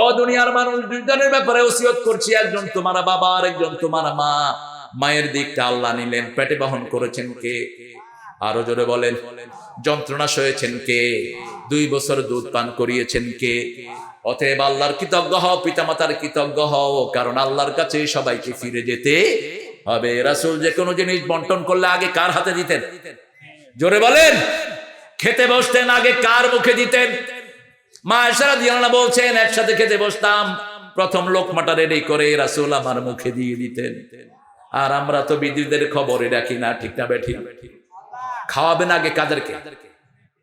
ও দুনিয়ার মানুষ দুইজনের ব্যাপারে ওসিয়ত করছি, একজন তোমার বাবা আর একজন তোমার মা। মায়ের দিকটা আল্লাহ নিলেন, পেটে বহন করেছেন কে? আরও জোরে বলেন, যন্ত্রণা সয়েছেন কে? দুই বছর দুধ পান করিয়েছেন কে? অতএব আল্লাহর কৃতজ্ঞ হও, পিতামাতার কৃতজ্ঞ হও, কারণ আল্লাহর কাছে সবাইকে ফিরে যেতে হবে। রাসূল যে কোনো জিনিস বন্টন করলে আগে কার হাতে দিতেন? জোরে বলেন, খেতে বসতেন, আগে কার মুখে দিতেন? মা দিয়ানা বলছেন, একসাথে খেতে বসতাম। প্রথম লোকমাটা রেডি করে রাসূল আমার মুখে দিয়ে দিতেন। আর আমরা তো বিদ্যুতের খবরে রাখি না, ঠিক না বেঠি খাওয়াবেন আগে কাদেরকে?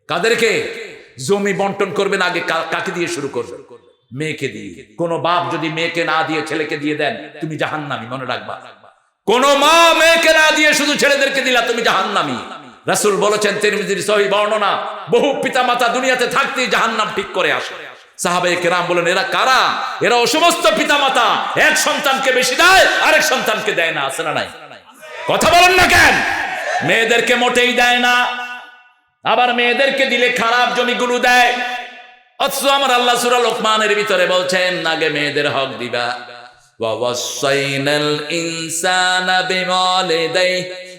কাদেরকে? জমি বন্টন করবেন আগে কাকে দিয়ে শুরু করবেন? মেয়েকে দিয়ে। কোনো বাপ যদি মেয়েকে না দিয়ে ছেলেকে দিয়ে দেন, তুমি জাহান্নামি, মনে রাখবা। কোনো মা মেয়েকে না দিয়ে শুধু ছেলেদেরকে দিলা, তুমি জাহান্নামি। রাসুল বলেছেন তিরমিজির সহি বর্ণনা, বহু পিতা মাতা দুনিয়াতে থাকতেই জাহান্নাম ঠিক করে আসে। এরা কারা? এরা এক সন্তানকে বেশি দেয়, আরেক সন্তানকে দেয় না নাই? কথা বলেন না কেন? মেয়েদেরকে মোটেই দেয় না। আবার মেয়েদেরকে দিলে খারাপ দেয়। আমার লোকমানের ভিতরে বলছেন, আগে মেয়েদের হক দিবা। ইনসানা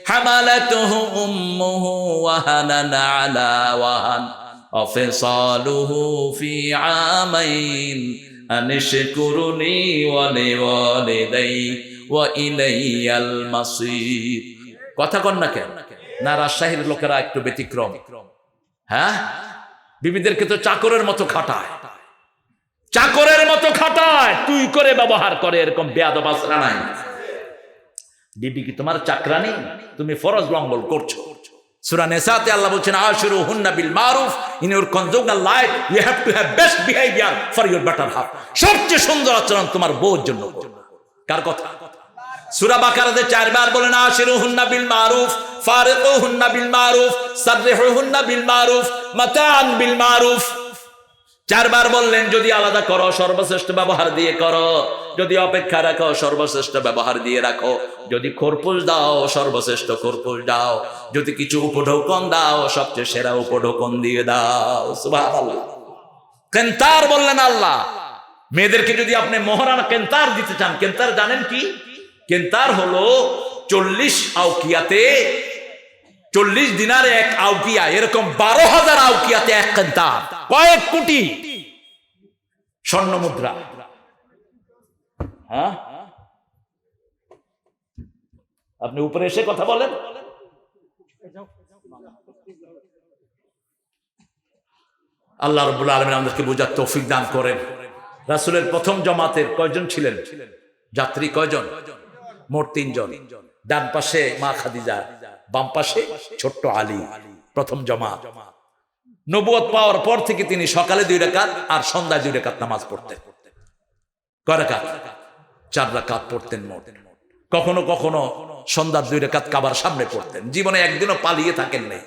হামালাতুহু উম্মুহু ওয়াহানান আলা ওয়াহান। অফিসালুহু ফি আমাইন, আনিশকুরুনি ওয়ালিওয়ালিদাই ওয়া ইলাইয়াল মাসির। কথা কন না কেন? না, রাজশাহীর লোকেরা একটু ব্যতিক্রম। হ্যাঁ? বিবিদেরকে তো চাকরের মতো খাটায়। চাকরের মতো খাটায়। তুই করে ব্যবহার করে, এরকম বেয়াদ আসরা নাই। বিবি কি তোমার চাকরানি? তুমি ফরজ লঙ্ঘন করছ। আল্লাহ বলছেন আশিরু হুন্না বিল মারুফ, in conjugal life you have to have best behaviour for your better half সবচেয়ে সুন্দর আচরণ তোমার বউর জন্য কার। কথা? সূরা বাকারাতে চারবার বলেন আশিরু হুন্না বিল মারুফ ফারিকু হুন্না বিল মারুফ সাররিহু হুন্না বিল মারুফ, মাতাআন বিল মারুফ। চারবার বললেন, যদি আলাদা করো, সর্বশ্রেষ্ঠ ব্যবহার দিয়ে করো। যদি অপেক্ষা রাখো, সর্বশ্রেষ্ঠ ব্যবহার দিয়ে রাখো। যদি খোরপুল দাও, সর্বশ্রেষ্ঠ খোরপুল দাও। যদি কিছু উপঢৌকন দাও, সবচেয়ে সেরা উপঢৌকন দিয়ে দাও। কেন্তার বললেন আল্লাহ, মেয়েদেরকে যদি আপনি মহারানা কেন্তার দিতে চান, কেন্তার জানেন কি? কেন্তার হলো চল্লিশ আউকিয়াতে চল্লিশ দিনারে এক আউকিয়া, এরকম বারো হাজার আউকিয়াতে এক কেন্তার কয়েক কোটি স্বর্ণ মুদ্রা হ্যাঁ? আপনি উপরে এসে কথা বলেন। আল্লাহ রবুল আলমিন আমাদেরকে বোঝার তৌফিক দান করেন। রাসুলের প্রথম জমাতের কয়জন ছিলেন? যাত্রী কয়জন? মোট তিনজন। ডান পাশে মা খাদিজা। বাম পাশে ছোট্ট আলী, প্রথম জমা নবুয়ত পাওয়ার পর থেকে তিনি সকালে দুই রেখাত আর সন্ধ্যায় দুই রেখাত নামাজ পড়তেন। কয় চার রাকাত পড়তেন মোট। কখনো কখনো সন্ধ্যার দুই রেখাত কাবার সামনে পড়তেন। জীবনে একদিনও পালিয়ে থাকেন নাই।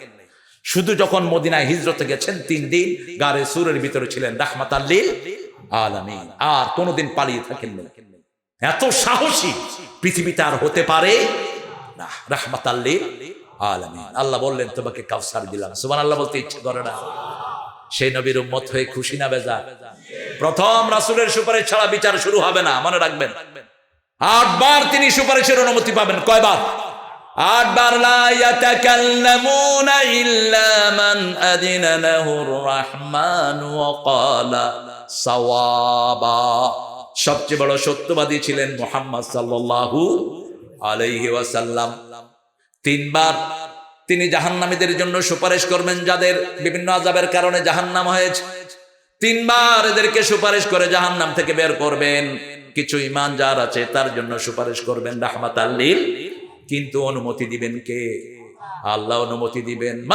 শুধু যখন মদিনায় হিজরতে গেছেন তিন দিন, গারে সুরের ভিতরে ছিলেন রাহমাত আল্লিল আলামিন। আর কোনোদিন পালিয়ে থাকেন নাই। এত সাহসী পৃথিবীতে আর হতে পারে আল্লাহ বললেন, তোমাকে কাউসার দিলাম। সুবহান আল্লাহ বলতে ইচ্ছে করে না। সেই নবীর উম্মত হয়ে খুশি না বেজা প্রথম রাসূলের সুপারিশ ছাড়া বিচার শুরু হবে না, মনে রাখবেন। আটবার তিনি সুপারিশের অনুমতি পাবেন, কয়বার? আটবার সবচেয়ে বড় সত্যবাদী ছিলেন মোহাম্মদ সাল্লাল্লাহু আলাইহি তিনবার তিনি জাহান্নামীদের জন্য সুপারিশ করবেন যাদের বিভিন্ন আজাবের কারণে জাহান্নাম হয়েছে। তিনবার এদেরকে সুপারিশ করে জাহান্নাম থেকে বের করবেন। কিছু ইমান যার আছে তার জন্য সুপারিশ করবেন রাহমাত আল্লিল কিন্তু অনুমতি দিবেন কে? আল্লাহ অনুমতি দিবেন।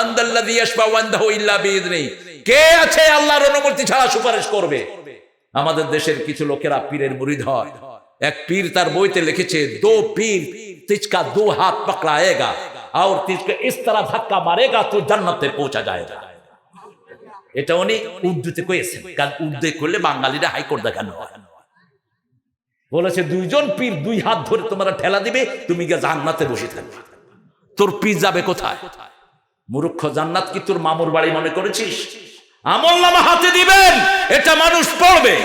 কে আছে আল্লাহর অনুমতি ছাড়া সুপারিশ করবে? আমাদের দেশের কিছু লোকেরা পীরের মুরিদ হয়। এক পীর তার বইতে লিখেছে, দো পীর তিচকা দু হাত পকড়ায়েগা আর তিচকা ইস তরহ ধাক্কা মারেগা, তো জান্নাতে পৌঁছা যায়েগা। এটা উনি উর্দুতে কয়েছেন কারণ উর্দু করলে বাঙালিরা হাই কোর্ট দেখানো হয়। বলেছে, দুইজন পীর দুই হাত ধরে তোমরা ঠেলা দিবে, তুমি গিয়ে জান্নাতে বসে থাকবে। তোর পীর যাবে কোথায়? মূর্খ জান্নাত কি তোর মামুর বাড়ি মনে করেছিস? আমল নামা হাতে দিবেন, এটা মানুষ পড়বে।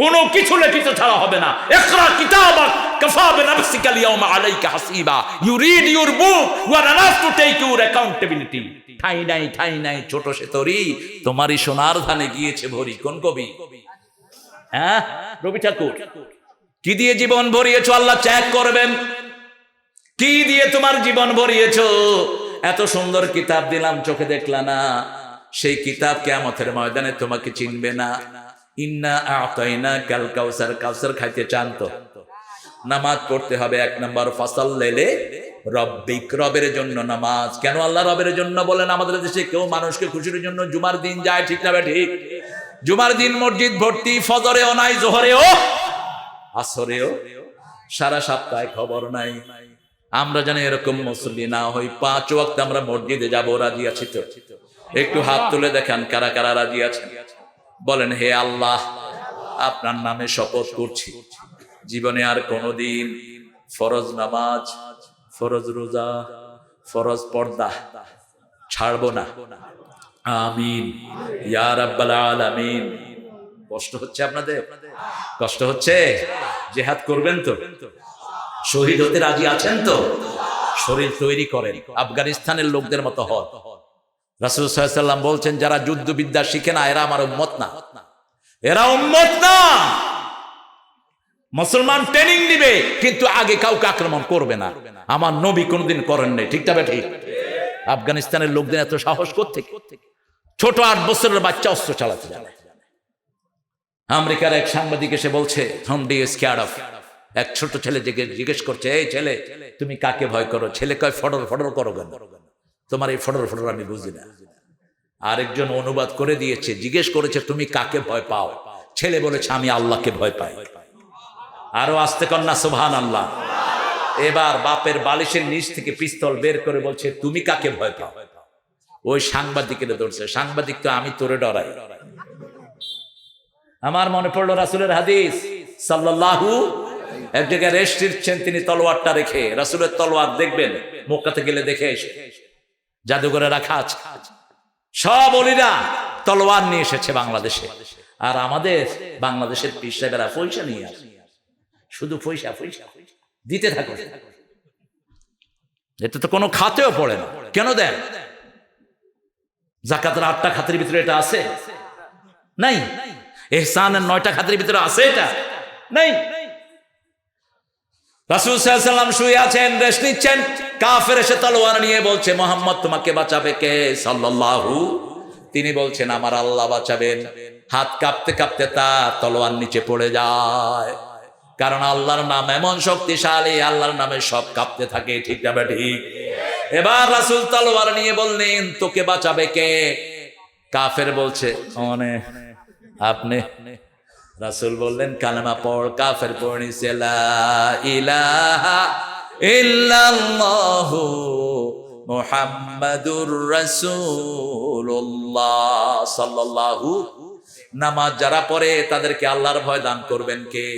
কোনো কিছু লিখিত ছাড়া হবে না। ইকরা কিতাবাক কাফা বিনাফসিকা আল-ইয়াওমা আলাইকা হাসিবা। You read your book you are enough to take your accountability. ঠাই নাই ঠাই নাই, ছোট সে তরি, তোমারই সোনার ধানে গিয়েছে ভরি, কোন কবি? হ্যাঁ? রবি ঠাকুর, কি দিয়ে জীবন ভরিয়েছো? আল্লাহ চেক করবেন। কি দিয়ে তোমার জীবন ভরিয়েছো? এত সুন্দর কিতাব দিলাম, চোখে দেখলা না। সেই কিতাব কেমতের ময়দানে তোমাকে চিনবে না। নামাজ পড়তে হবে এক নম্বর ফসল লেলে রব্বিক রবের জন্য নামাজ। কেন আল্লাহ রবের জন্য বলেন, আমাদের দেশে কেউ মানুষকে খুশির জন্য জুমার দিন যায়, ঠিক না ঠিক? জুমার দিন মসজিদ ভর্তি, ফজরেও নাই, জোহরেও, আসরেও। সারা সপ্তাহে খবর নাই। আমরা জানি এরকম মুসল্লি না হই। পাঁচ ওয়াক্ত আমরা মসজিদে যাব, রাজি আছি তো? একটু হাত তুলে দেখেন কারা কারা রাজি আছেন। বলেন, হে আল্লাহ, আপনার নামে শপথ করছি। জীবনে আর কোনোদিন ফরজ নামাজ, ফরজ রোজা, ফরজ পর্দা ছাড়বো না। আমিন। ইয়া রাব্বাল আলামিন। কষ্ট হচ্ছে আপনাদের? কষ্ট হচ্ছে? জেহাদ করবেন তো? শহীদ হতে রাজি আছেন তো? শরীর তৈরি করেন। আফগানিস্তানের লোকদের মতো হন। রাসুল সাল্লাম বলছেন, যারা যুদ্ধবিদ্যা শিখে না, এরা আমার উম্মত না। এরা উম্মত না! মুসলমান ট্রেনিং দিবে কিন্তু আগে কাউকে আক্রমণ করবে না। আমার নবী কোনদিন করেন নাই ঠিক তবে ঠিক? আফগানিস্তানের লোকদের এত সাহস করতে ছোট আট বছরের বাচ্চা অস্ত্র চালাতে জানে। আমেরিকার এক সাংবাদিক এসে বলছে এক ছোট ছেলে জিজ্ঞেস করছে, এই ছেলে, তুমি কাকে ভয় করো? ছেলে কয় ফডর ফডর করো কেন? তোমার এই ফডর ফডর আমি বুঝি না। আরেকজন অনুবাদ করে দিয়েছে, জিজ্ঞেস করেছে, তুমি কাকে ভয় পাও? ছেলে বলেছে, আমি আল্লাহকে ভয় পাই। আরও আসতে কন্যা সোভান আল্লাহ এবার বাপের বালিশের নিচ থেকে পিস্তল বের করে বলছে, তুমি কাকে ভয় পাও? ওই সাংবাদিকের ধরছে, সাংবাদিক তো আমি তোরে ডরাই। আমার মনে পড়ল রাসুলের হাদিস, সাল্লাল্লাহু এক জায়গায় রেস্ট দিচ্ছেন তিনি তলোয়ারটা রেখে, রাসুলের তলোয়ার দেখবেন, মক্কাতে গেলে দেখে এসে। জাদুঘরে রাখা আছে। সব অলিরা তলোয়ার নিয়ে এসেছে বাংলাদেশে। আর আমাদের বাংলাদেশের পিসাবেরা পয়সা নিয়ে আসে। শুধু পয়সা পয়সা দিতে থাকো। এটা তো কোনো খাতেও পড়ে না। কেন দেন? জাকাতের আটটা খাতের ভিতরে এটা আছে? নাই। এহসানের নয়টা খাতের ভিতরে আছে এটা? নাই। রাসুল সাল্লাম শুয়ে আছেন, রেস্ট নিচ্ছেন। কাফের এসে তলোয়ার নিয়ে বলছে, মোহাম্মদ, তোমাকে বাঁচাবে কে? সাল্লাল্লাহু, তিনি বলছেন, আমার আল্লাহ বাঁচাবেন। হাত কাঁপতে কাঁপতে তা তলোয়ার নিচে পড়ে যায়। কারণ আল্লাহর নাম এমন শক্তিশালী, আল্লাহর নামে সব কাঁপতে থাকে, ঠিক না ঠিক এবার রাসুল তলোয়ার নিয়ে বললেন, তোকে বাঁচাবে কে? কাফের বলছে মানে আপনি রাসুল বললেন, কালেমা পড়, কাফের পড়িছে মুহাম্মাদুর রাসূলুল্লাহ সাল্লাল্লাহু নামাজ যারা পড়ে, তাদেরকে আল্লাহর ভয় দান করবেন কে?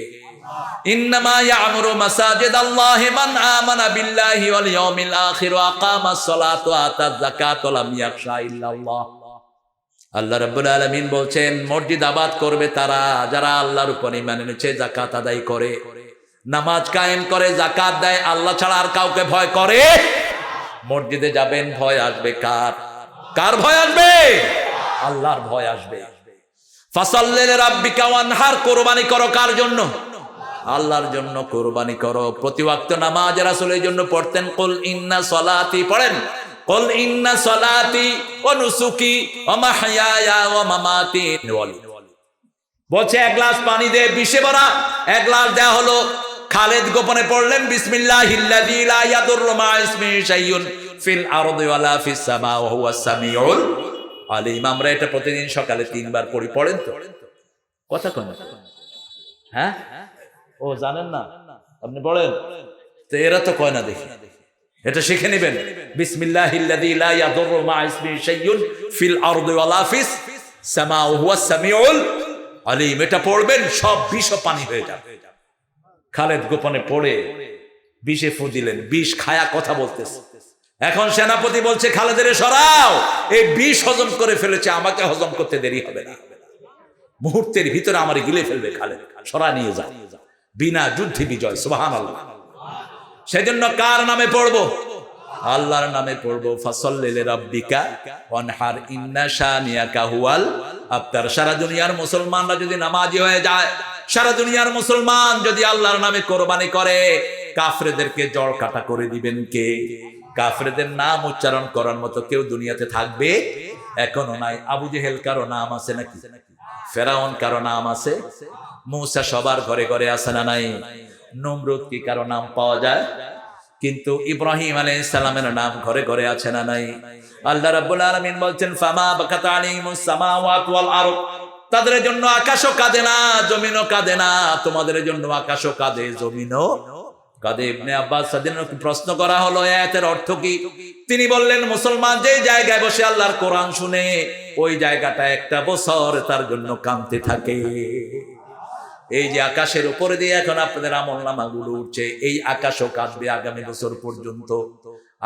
ইন্নামা ইয়ামুরু মাসাজিদ আল্লাহ মান আমানা বিল্লাহি ওয়াল ইয়াউমিল আখির ওয়া আকামাস সালাতা ওয়া আতাজ যাকাত ওয়া লাম ইয়াখশা ইল্লাল্লাহ। আল্লাহ রাব্বুল আলামিন বলছেন, মসজিদ আবাদ করবে তারা, যারা আল্লাহর উপর ঈমান এনেছে, যাকাত আদায় করে। নামাজ কায়েম করে, যাকাত দেয়, আল্লাহ ছাড়া আর কাউকে ভয় করে? মসজিদে যাবেন, ভয় আসবে কার? কার ভয় আসবে? আল্লাহর ভয় আসবে। ফাসাল্লিল রাব্বিকা ওয়ানহার, কোরবানি করো কার জন্য? আল্লাহর জন্য কোরবানি করো। প্রতি নামাজ রাসূলের জন্য পড়তেন, কুল ইন্না সলাতি, পড়েন। কুল ইন্না সলাতি ওয়া নুসুকি মাহইয়ায়া ওয়া মামাতি বলছে, এক গ্লাস পানি দে ভরা। এক গ্লাস দেয়া হলো। খালেদ গোপনে পড়লেন, বিসমিল্লাহিল্লাযী লা মা ফিল আরদি ওয়ালা ফিস সামা ওয়া হুয়াস সামিউল আলিম। আমরা এটা প্রতিদিন সকালে তিনবার পড়ি, পড়েন তো? কথা কোন। হ্যাঁ? ও, জানেন না? আপনি পড়েন? তো এরা তো কয় না দেখি। এটা শিখে নেবেন। পড়বেন, সব বিষ পানি হয়ে যাবে। খালেদ গোপনে পড়ে বিষে বিষ খায়া কথা বলতেছে। এখন সেনাপতি বলছে, খালেদের সরাও, এই বিষ হজম করে ফেলেছে, আমাকে হজম করতে দেরি হবে না। মুহূর্তের ভিতরে আমার গিলে ফেলবে খালে সরা নিয়ে যা। বিনা যুদ্ধে বিজয় সুবাহান আল্লাহ সেজন্য কার নামে পড়ব? আল্লাহর নামে পড়ব। ফসল্লিলে ওয়ানহার, ইন্না আবতার। সারা দুনিয়ার মুসলমানরা যদি নামাজি হয়ে যায়, সারা দুনিয়ার মুসলমান যদি আল্লাহর নামে কোরবানি করে, কাফরেদেরকে জড় কাটা করে দিবেন কে? কাফরেদের নাম উচ্চারণ করার মতো কেউ দুনিয়াতে থাকবে? এখনও নাই। আবু জেহেল কারও নাম আছে নাকি? ফেরাউন কারও নাম আছে? মূসা সবার ঘরে ঘরে আছে না নাই? নমরুদ কি কারও নাম পাওয়া যায়? কিন্তু ইব্রাহিম আলাইহিস সালামের নাম ঘরে ঘরে আছে না নাই? আল্লাহ রাব্বুল আলামিন বলছেন, ফামা বাকাতা আলাইহিমুস সামাওয়াত ওয়াল আরদ। তাদের জন্য আকাশও কাঁদে না, জমিনও কাঁদে না। তোমাদের জন্য আকাশও কাঁদে, জমিনও কাঁদে। ইবনে আব্বাস সাদিনের প্রশ্ন করা হলো এতের অর্থ কি? তিনি বললেন, মুসলমান যে জায়গায় বসে আল্লাহর কোরআন শুনে, ওই জায়গাটা একটা বছর তার জন্য কাঁদতে থাকে। এই যে আকাশের উপরে দিয়ে এখন আপনাদের আমল নামাগুলো উঠছে, এই আকাশও কাঁদবে আগামী বছর পর্যন্ত।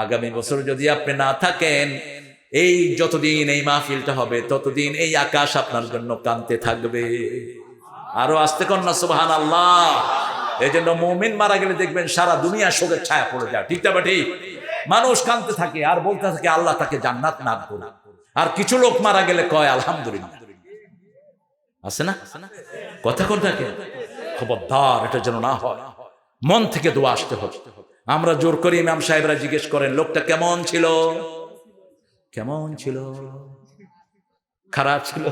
আগামী বছর যদি আপনি না থাকেন, এই যতদিন এই মাহফিলটা হবে, ততদিন এই আকাশ আপনার জন্য কাঁদতে থাকবে। আরও আসতে কন্যা সুবাহান আল্লাহ এই জন্য মৌমিন মারা গেলে দেখবেন সারা দুনিয়া শোকের ছায়া পড়ে যায়। ঠিক না বা ঠিক? মানুষ কাঁদতে থাকে, আর বলতে থাকে, আল্লাহ তাকে জান্নাত না করুন আর কিছু লোক মারা গেলে কয়, আলহামদুলিল্লাহ। আছে না? কথা কোন থাকে? খবরদার, এটা যেন না হয়। মন থেকে দোয়া আসতে হবে। আমরা জোর করি ইমাম সাহেবরা জিজ্ঞেস করেন, লোকটা কেমন ছিল? কেমন ছিল? খারাপ ছিল।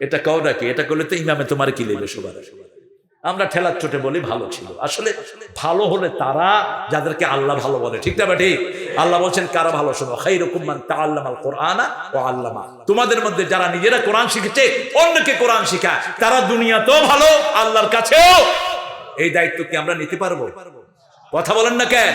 এটা কাউ নাকি? এটা করলে তো ইমামে তোমার কি লেবে সবার? আমরা ঠেলার চোটে বলি ভালো ছিল। আসলে ভালো হলে তারা যাদেরকে আল্লাহ ভালো বলে। ঠিক না ঠিক? আল্লাহ বলছেন, কারা ভালো শোনো? খাই রকম মান তা আল্লামাল কোরআনা ও আল্লামা। তোমাদের মধ্যে যারা নিজেরা কোরআন শিখেছে, অন্যকে কোরআন শিখায়। তারা দুনিয়াতেও ভালো, আল্লাহর কাছেও। এই দায়িত্ব কি আমরা নিতে পারব? কথা বলেন না কেন?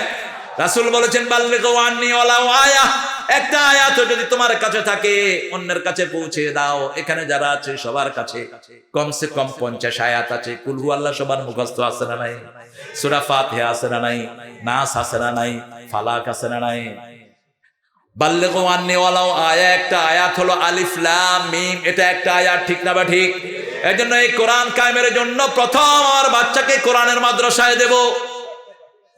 রাসুল বলেছেন বাল্লে গোয়ান্নি ওলাও আয়া একটা আয়াত যদি তোমার কাছে থাকে, অন্যের কাছে পৌঁছে দাও। এখানে যারা আছে, সবার কাছে। কমসে কম পঞ্চাশ আয়াত আছে। কুলহু আল্লাহ, সবার মুখস্থ আছে না নাই? সুরা ফাতিহা আছে না নাই? নাস আছে না নাই? ফালাক আছে না নাই? বাল্লে গোয়ান্নি ওলাও আয়া একটা আয়াত হলো আলিফ লাম মিম। এটা একটা আয়াত, ঠিক না বা ঠিক? এই জন্য এই কোরআন কায়েমের জন্য প্রথম আমার বাচ্চাকে কোরআনের মাদ্রাসায় দেব।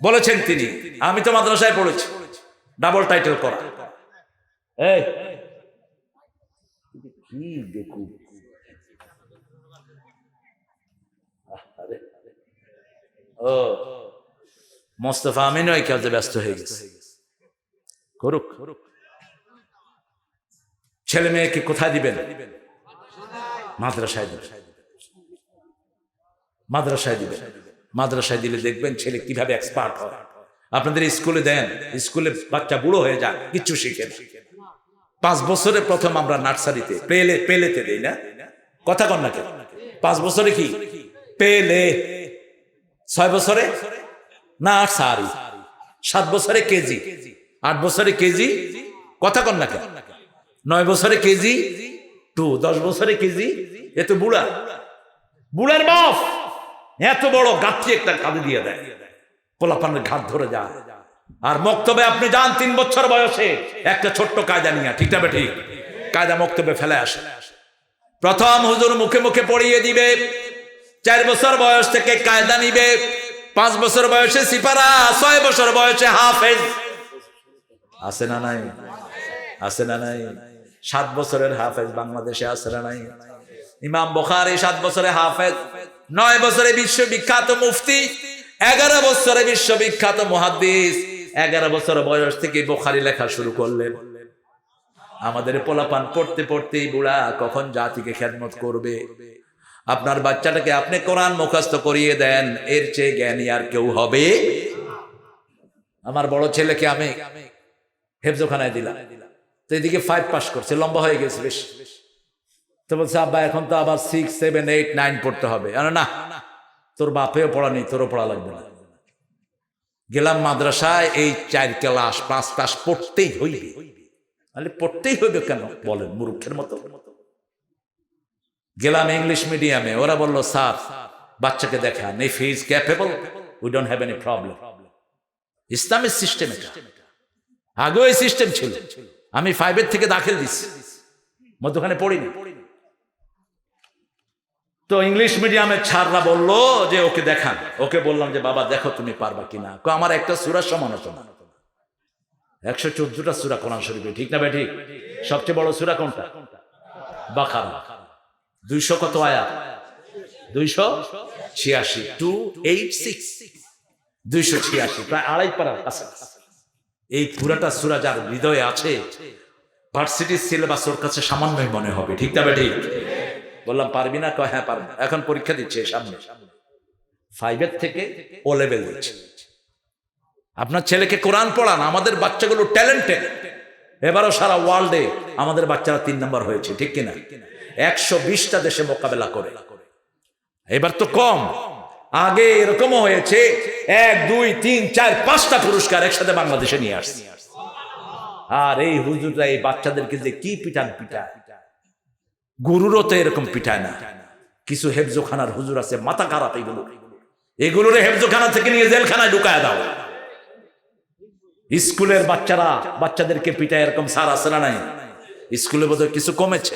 বলেছেন তিনি। আমি তো মাদ্রাসায় পড়েছি। ডাবল টাইটেল করা। এই। কি দেখু। ও। মোস্তফা আমিন ওই কাজে ব্যস্ত হয়ে গেছে। করুক। ছেলে মেয়েকে কোথায় দিবেন? মাদ্রাসায় দিবেন। মাদ্রাসায় দিবেন। মাদ্রাসায় দিলে দেখবেন ছেলে কীভাবে এক্সপার্ট হয়। আপনাদের স্কুলে দেন স্কুলে বাচ্চা বুড়ো হয়ে যায় কিচ্ছু শিখে না। পাঁচ বছরে প্রথম আমরা নার্সারিতে, পেলে, পেলেতে দেই না। কথা কন না কেন? পাঁচ বছরে কি? পেলে। ছয় বছরে? না নার্সারি সাত বছরে কেজি। আট বছরে কেজি? কথা কন না কেন? নয় বছরে কেজি? টু। দশ বছরে কেজি? এ তো বুড়া। বুড়ার বাপ! এত বড় গাঠি একটা কাঁধে দিয়ে দেয়। পোলাপানের ঘাট ধরে যায়। আর মক্তবে আপনি যান তিন বছর বয়সে। একটা ছোট্ট কায়দা নিয়ে। ঠিক না ঠিক? কায়দা মক্তবে ফেলে আসে। প্রথম হুজুর মুখে মুখে পড়িয়ে দিবে। চার বছর বয়স থেকে কায়দা নিবে। পাঁচ বছর বয়সে সিপারা, ছয় বছর বয়সে হাফেজ। আছে না নাই? আছে না নাই? সাত বছরের হাফেজ বাংলাদেশে আছে না নাই? ইমাম বখারি সাত বছরে হাফেজ। নয় বছরে বিশ্ববিখ্যাত মুফতি, এগারো বছরে বিশ্ববিখ্যাত মহাদ্দিস, এগারো বছর বয়স থেকে বোখারি লেখা শুরু করলেন। আমাদের পোলাপান পড়তে পড়তেই বুড়া কখন জাতিকে খেদমত করবে? আপনার বাচ্চাটাকে আপনি কোরআন মুখস্থ করিয়ে দেন, এর চেয়ে জ্ঞানী আর কেউ হবে? আমার বড় ছেলেকে আমি হেফজোখানায় দিলাম। তো এদিকে ফাইভ পাস করছে, লম্বা হয়ে গেছে বেশ। তো বলছে, আব্বা, এখন তো আবার সিক্স সেভেন এইট নাইন পড়তে হবে। না, তোর বাপেও পড়া নেই, তোরও পড়া লাগবে না। গেলাম মাদ্রাসায়, এই চার ক্লাস, পাঁচ ক্লাস পড়তেই হইবে। তাহলে পড়তেই হইবে কেন? বলেন, মূর্খের মতো। গেলাম ইংলিশ মিডিয়ামে ওরা বলল, স্যার, বাচ্চাকে দেখান he is capable we don't have any problem ইসলামের সিস্টেম এটা। আগেও এই সিস্টেম ছিল। আমি ফাইভের থেকে দাখিল দিচ্ছি মধ্যখানে পড়িনি। তো ইংলিশ মিডিয়ামের ছাড়রা বলল যে ওকে দেখান। ওকে বললাম যে, বাবা, দেখো তুমি পারবা কিনা? আমার একটা সুরার সমালোচনা একশো চোদ্দটা সুরা কোরআন শরীফে, ঠিক না বে ঠিক? সবচেয়ে বড় সুরা কোনটা? বাকারা। দুইশো কত আয়া দুইশো ছিয়াশি। টু এইট সিক্স দুইশো ছিয়াশি, প্রায় আড়াই পারার কাছাকাছি। এই পুরাটা সুরা যার হৃদয়ে আছে, ভার্সিটির সিলেবাস ওর কাছে সামান্যই মনে হবে, ঠিক না বে ঠিক? বললাম, পারবি না? কয় হ্যাঁ পারব এখন পরীক্ষা দিচ্ছে সামনে। ফাইভের থেকে ও লেভেল দিচ্ছে। আপনার ছেলেকে কোরআন পড়ান, আমাদের বাচ্চাগুলো ট্যালেন্টেড এবারও সারা ওয়ার্ল্ডে আমাদের বাচ্চারা তিন নম্বর হয়েছে, ঠিক কিনা? একশো বিশটা দেশে মোকাবেলা করে। এবার তো কম। আগে এরকমও হয়েছে, এক, দুই, তিন, চার, পাঁচটা পুরস্কার একসাথে বাংলাদেশে নিয়ে আসছে। আর এই হুজুররা, এই বাচ্চাদেরকে যে কি পিটান পিটায়? গুরুরও তো এরকম পিঠায় না। কিছু হেফজোখানার হুজুর আছে মাথা খারাপ এগুলো। এগুলোর হেফজোখানা থেকে নিয়ে জেলখানায় ঢুকায় দাও। স্কুলের বাচ্চারা, বাচ্চাদেরকে পিটায় এরকম সার আছে না নাই? স্কুলে বোধহয় কিছু কমেছে।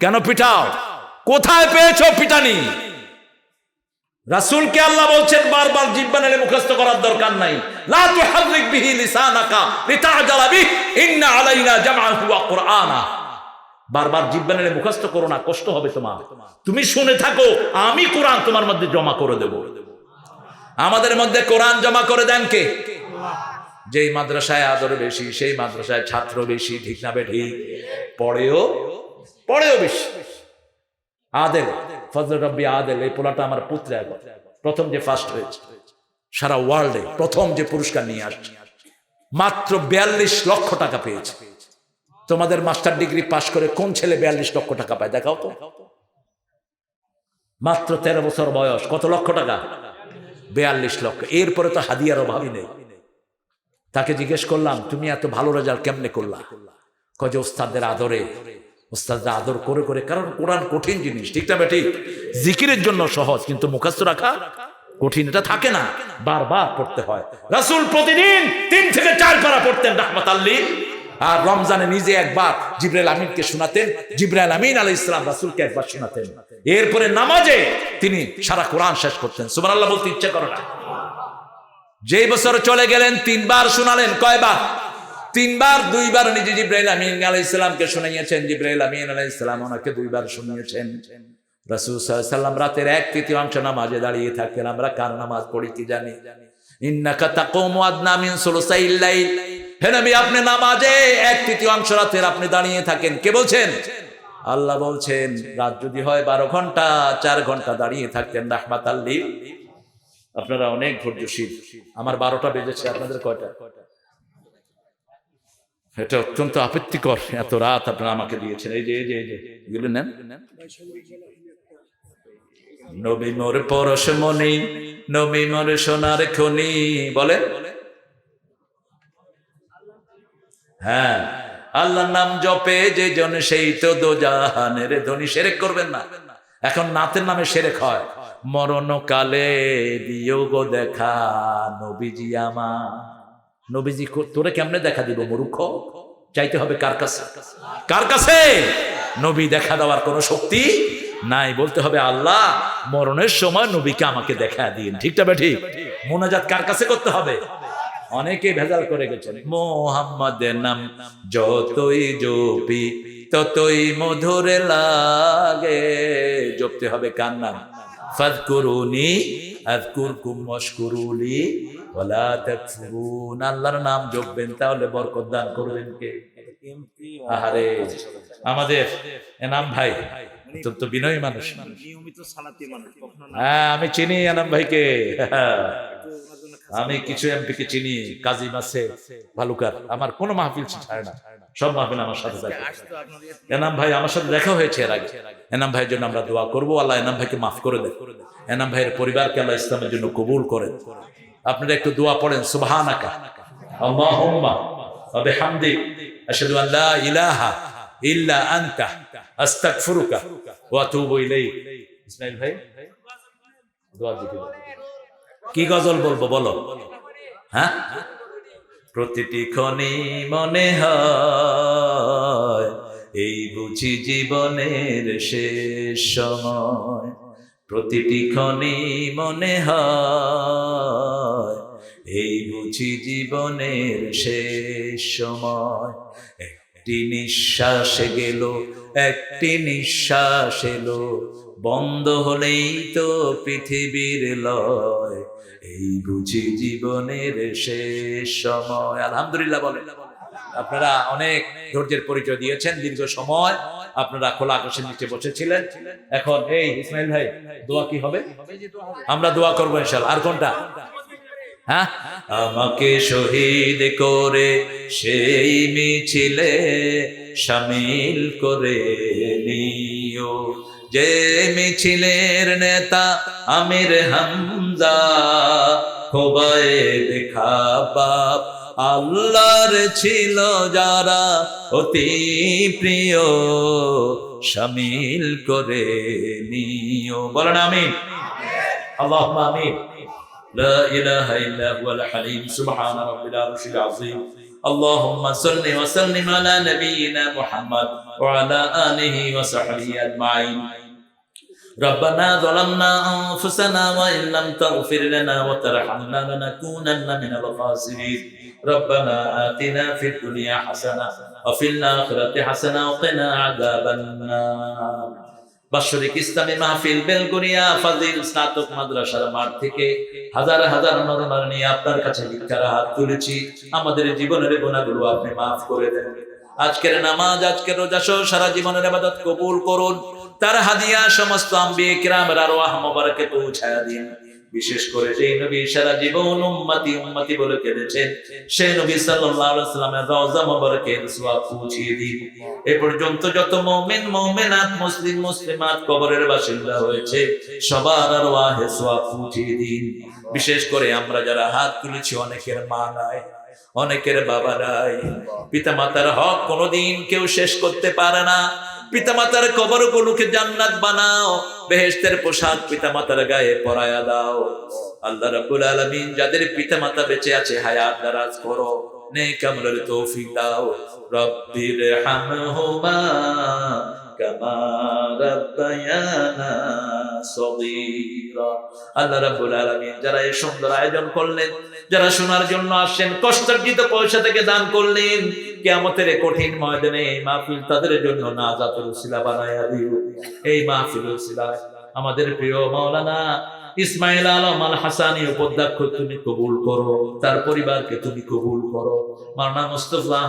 কেন পিটাও কোথায় পেয়েছ পিটানি রাসূলকে আল্লাহ বলছেন, বারবার জিব্বানে মুখস্থ করার দরকার নাই। লা তুহাররিক বিহি লিসানাকা লিতাজালা ইন্না আলাইনা জামআহু ওয়া কুরআনা বারবার জিব্বানে মুখস্থ করো না, কষ্ট হবে তোমার। তুমি শুনে থাকো, আমি কোরআন তোমার মধ্যে জমা করে দেব। আমাদের মধ্যে কোরআন জমা করে দেন কে? যেই মাদ্রাসায় আদর বেশি, সেই মাদ্রাসায় ছাত্র বেশি, ঠিক না বে ঠিক? পড়েও পড়েও বেশি। আদেল ফজল রব্বি আদেল, এই পোলাটা আমার পুত্র প্রথম যে ফার্স্ট হয়েছে, সারা ওয়ার্ল্ডে প্রথম যে পুরস্কার নিয়ে আসছে। মাত্র বিয়াল্লিশ লক্ষ টাকা পেয়েছে। তোমাদের মাস্টার ডিগ্রি পাশ করে কোন ছেলে বিয়াল্লিশ লক্ষ টাকা পায়? দেখাও তো। মাত্র তেরো বছর বয়স, কত লক্ষ টাকা? বিয়াল্লিশ লক্ষ। এরপরে তো হাদিয়ার অভাবই নেই। তাকে জিজ্ঞেস করলাম, তুমি এত ভালো রেজাল্ট কেমনে করলা? কয়ে ওস্তাদদের আদরে। ওস্তাদরা আদর করে করে, কারণ কোরআন কঠিন জিনিস, ঠিক না ঠিক জিকিরের জন্য সহজ, কিন্তু মুখাস্ত রাখা কঠিন, এটা থাকে না। বারবার পড়তে হয়। রাসূল প্রতিদিন তিন থেকে চার পারা পড়তেন রাহমাত আর রমজানে নিজে একবার জিব্রাইল আমিনকে শোনাতেন, জিব্রাইল আমিন আলী ইসলাম রাসূলকে একবার শোনাতেন। এরপরে নামাজে তিনি সারা কোরআন শেষ করতেন। সুবহানাল্লাহ, বলতে ইচ্ছা করে না। যেই বছর চলে গেলেন, তিনবার শোনালেন, কয়বার? তিনবার, দুইবার নিজে জিব্রাইল আমিন আলাই ইসলামকে শুনাইয়েছেন, জিব্রাইল আমিন আলাই ইসলাম ওনাকে দুইবার শুনিয়েছেন রাসূল সাল্লাম রাতের এক তৃতীয়াংশ নামাজে দাঁড়িয়ে থাকতেন আমরা কার নামাজ পড়ি কি জানি? ইন্নাকা তাকুমু আদনা মিন সুলুসাইল লাইল। হে নবী, আপনি নামাজে এক তৃতীয়াংশ রাতের আপনি দাঁড়িয়ে থাকেন। কে বলছেন? আল্লাহ বলছেন, রাত যদি হয় বারো ঘণ্টা, চার ঘণ্টা দাঁড়িয়ে থাকতেন রাহমাত আল্লিল। আপনারা অনেক ধৈর্যশীল। আমার বারোটা বেজেছে, আপনাদের কয়টা? এটা অত্যন্ত আপত্তিকর, এত রাত আপনারা আমাকে দিয়েছেন। এই যে এই যে এই যে, এগুলো নেন। নবী মোর পরশ মনি, নবী মোর সোনার খনি বলে হ্যাঁ আল্লাহর নাম জপে যে জন সেই তো দোজাহানের ধনী সেরেক করবেন না। এখন নাতের নামে সেরেক হয়। মরণ কালে দিও গো দেখা, নবীজি আমার। নবীজি তোরে কেমনে দেখা দিব, মূর্খ? চাইতে হবে কার কাছে? কার কাছে? নবী দেখা দেওয়ার কোনো শক্তি নাই। বলতে হবে, আল্লাহ, মরণের সময় নবীকে আমাকে দেখা দিন। ঠিকটা ঠিক? মোনাজাত কার কাছে করতে হবে? অনেকে ভেজাল করে গেছেন। মোহাম্মদের নাম যতই জপি ততই মধুরে লাগে। জপতে হবে কার নাম? ফাদকুরুনি আযকুরকুম ওয়াশকুরুলি ওয়ালা তাকফুরুন। আল্লাহর নাম জপবেন তাহলে বরকত দান করবেন কে? আহারে আমাদের এনাম ভাই অত্যন্ত বিনয়ী মানুষ। নিয়মিত সালাতি মানুষ হ্যাঁ আমি চিনি এনাম ভাইকে। আমি কিছু এমপি কে চিনি কাজিম আছে ভালুকার। আমার কোনো মাহফিল ছাড়ে না। সব মাহফিল আমার সাথে থাকে এনাম ভাই আমার সাথে দেখা হয়েছে এর আগে। এনাম ভাইয়ের জন্য আমরা দোয়া করব আল্লাহ এনাম ভাইকে মাফ করে দেন। এনাম ভাইয়ের পরিবারকে আল্লাহ ইসলামের জন্য কবুল করেন। আপনারা একটু দোয়া পড়েন সুবহানাকা। আল্লাহুম্মা ওয়া বিহামদিক আশহাদু আন লা ইলাহা ইল্লা আনতা আস্তাগফিরুকা ওয়া আতুবু ইলাইক। ইসমাইল ভাই দোয়া দিতে কি গজল বলব, বলো? হ্যাঁ? প্রতিটি ক্ষণে মনে হয়, এই বুঝি জীবনের শেষ সময়। প্রতিটি ক্ষণে মনে হয়, এই বুঝি জীবনের শেষ সময়। একটি নিঃশ্বাস গেল একটি নিঃশ্বাস এলো বন্ধ হলেই তো পৃথিবীর লয়। এই বুঝি জীবনের শেষ সময়। আলহামদুলিল্লাহ বলেন। আপনারা অনেক ধৈর্যের পরিচয় দিয়েছেন, দীর্ঘ সময় আপনারা খোলা আকাশের নিচে বসেছিলেন। এখন এই ইসমাইল ভাই, দোয়া কি হবে? আমরা দোয়া করব ইনশাল আর কোনটা? হ্যাঁ? আমাকে শহীদ করে সেই মিছিলে সামিল করে নিও। যে মিছিলের নেতা আমির হামজা খোবায় দেখা বাপ আল্লাহর ছিল যারা অতি প্রিয় সামিল করে নিও বলেন আমি আল্লাহ আমিন لا إله إلا هو الحليم سبحان رب العرش العظيم اللهم صل وسلم على نبينا محمد وعلى آله وصحبه أجمعين ربنا ظلمنا أنفسنا وإن لم تغفر لنا وترحمنا لنكونن من الخاسرين ربنا آتنا في الدنيا حسنة وفي الآخرة حسنة وقنا عذاب النار বাৎসরিক ইসলামী মাহফিল বেলগুনিয়া ফাজিল স্নাতক মাদ্রাসার মাঠ থেকে হাজার হাজার নরনার নিয়ে আপনার কাছে ভিক্ষার হাত তুলেছি আমাদের জীবনের গুণাগুলো আপনি মাফ করে দেন আজকের নামাজ আজকের রোজা সহ সারা জীবনের আবাদত কবুল করুন তার হাদিয়া সমস্ত আম্বি কিরামের আরও মোবারকে পৌঁছায়া দিন বিশেষ করে যেই নবী সারা জীবন উম্মতি উম্মতি বলে কেঁদেছেন, সেই নবী সাল্লাল্লাহু আলাইহি সাল্লামের রওজা মোবারকের সওয়াব পৌঁছিয়ে দিন। এ পর্যন্ত যত মুমিন, মুমিনাত, মুসলিম, মুসলিমাত কবরের বাসিন্দা হয়েছে, সবার আর ওয়াহে সওয়াব পৌঁছিয়ে দিন। বিশেষ করে আমরা যারা হাত তুলেছি, অনেকের মা নাই, অনেকের বাবা নাই। পিতা মাতার হক কোনোদিন কেউ শেষ করতে পারে না। পিতামাতার কবর গুলোকে জান্নাত বানাও? বেহেশতের পোশাক পিতামাতার গায়ে পরায়া দাও। আল্লাহ রাব্বুল আলামিন যাদের পিতামাতা বেঁচে আছে, হায়াত দারাজ করো, নেক তৌফিক দাও। রব্বির হামহুমা কামা যারা এই সুন্দর আয়োজন করলেন, যারা শোনার জন্য আসছেন, কষ্টার্জিত পয়সা থেকে দান করলেন কিয়ামতের এই কঠিন ময়দানে এই মাহফিল তাদের জন্য না জাতুল শিলা বানায়া দিও। এই মাহফিল শিলা আমাদের প্রিয় মাওলানা ইসমাইল আলম আল হাসানি উপাধ্যক্ষ, তুমি কবুল করো। তার পরিবারকে তুমি কবুল করো। মারনা মুস্তফা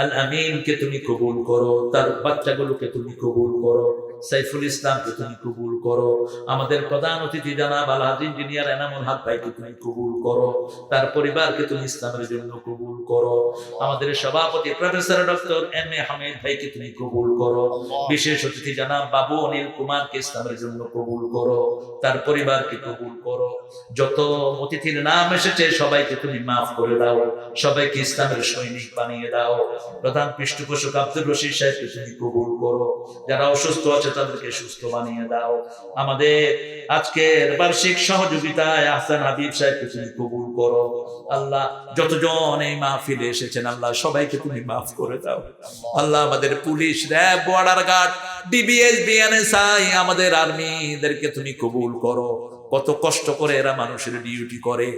আল আমিনকে তুমি কবুল করো। তার বাচ্চাগুলোকে তুমি কবুল করো। সাইফুল ইসলামকে তুমি কবুল করো। আমাদের প্রধান অতিথি জানাব আলহাজ ইঞ্জিনিয়ার এনামুল হক ভাইকে তুমি কবুল করো। তার পরিবারকে তুমি ইসলামের জন্য কবুল করো। আমাদের সভাপতি professor doctor M A Hamid ভাইকে তুমি কবুল করো। বিশেষ অতিথি জানাব বাবু অনিল কুমারকে ইসলামের জন্য কবুল করো। তার পরিবারকে কবুল করো। যত অতিথির নাম এসেছে, সবাইকে তুমি মাফ করে দাও। সবাইকে ইসলামের সৈনিক বানিয়ে দাও। প্রধান পৃষ্ঠপোষক আব্দুর রশিদ সাহেবকে তুমি কবুল করো। যারা অসুস্থ আছে তাদেরকে সুস্থ বানিয়ে দাও। আমাদের আজকের বার্ষিক সহযোগিতায় আহসান হাবিব সাহেবকে তুমি কবুল করো। আল্লাহ, যতজন এই মাহফিলে এসেছেন, আল্লাহ সবাইকে তুমি মাফ করে দাও। আল্লাহ আমাদের police, RAB, border guard DBS BNSI আমাদের আর্মিদেরকে তুমি কবুল করো। কত কষ্ট করে এরা মানুষের ডিউটি করে।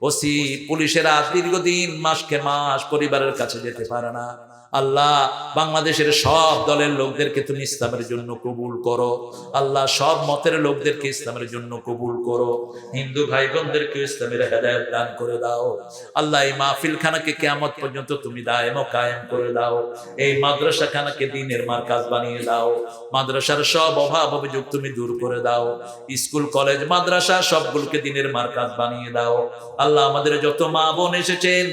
ওসি, পুলিশেরা দীর্ঘদিন মাসকে মাস পরিবারের কাছে যেতে পারে না। আল্লাহ, বাংলাদেশের সব দলের লোকদেরকে তুমি ইসলামের জন্য কবুল করো। আল্লাহ, সব মতের লোকদেরকে ইসলামের জন্য কবুল করো। হিন্দু ভাই বোনদেরকে ইসলামের হেদায়ত দান করে দাও। আল্লাহ, এই মাহফিল খানাকে কেমত পর্যন্ত তুমি দায়ম কায়েম করে দাও। এই মাদ্রাসা খানাকে দিনের মার্কাজ বানিয়ে দাও। মাদ্রাসার সব অভাব অভিযোগ তুমি দূর করে দাও। স্কুল, কলেজ, মাদ্রাসা সবগুলোকে দিনের মার্কাজ বানিয়ে দাও। আল্লাহ, আমাদের যত মা বোন এসেছেন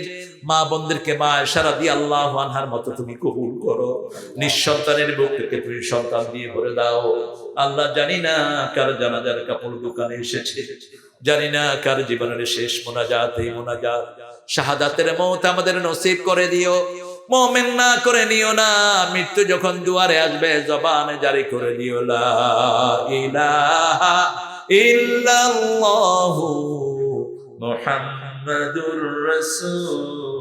মা বোনদেরকে মা সারা দিয়ে আল্লাহ আনহার মতো তুমি কবুল করো। নিঃসন্তানের বুক তুমি সন্তান দিয়ে ভরে দাও। আল্লাহ জানি না কার জানাজার কাপড় দোকানে এসেছে। জানি না কার জীবনের শেষ মোনাজাত, এই মোনাজাত। শাহাদাতের মত আমাদের নসিব করে দিও। মোমেন না করে নিও না। মৃত্যু যখন দুয়ারে আসবে, জবানে জারি করে দিও। লা ইলাহা ইল্লাল্লাহু মুহাম্মাদুর রাসূল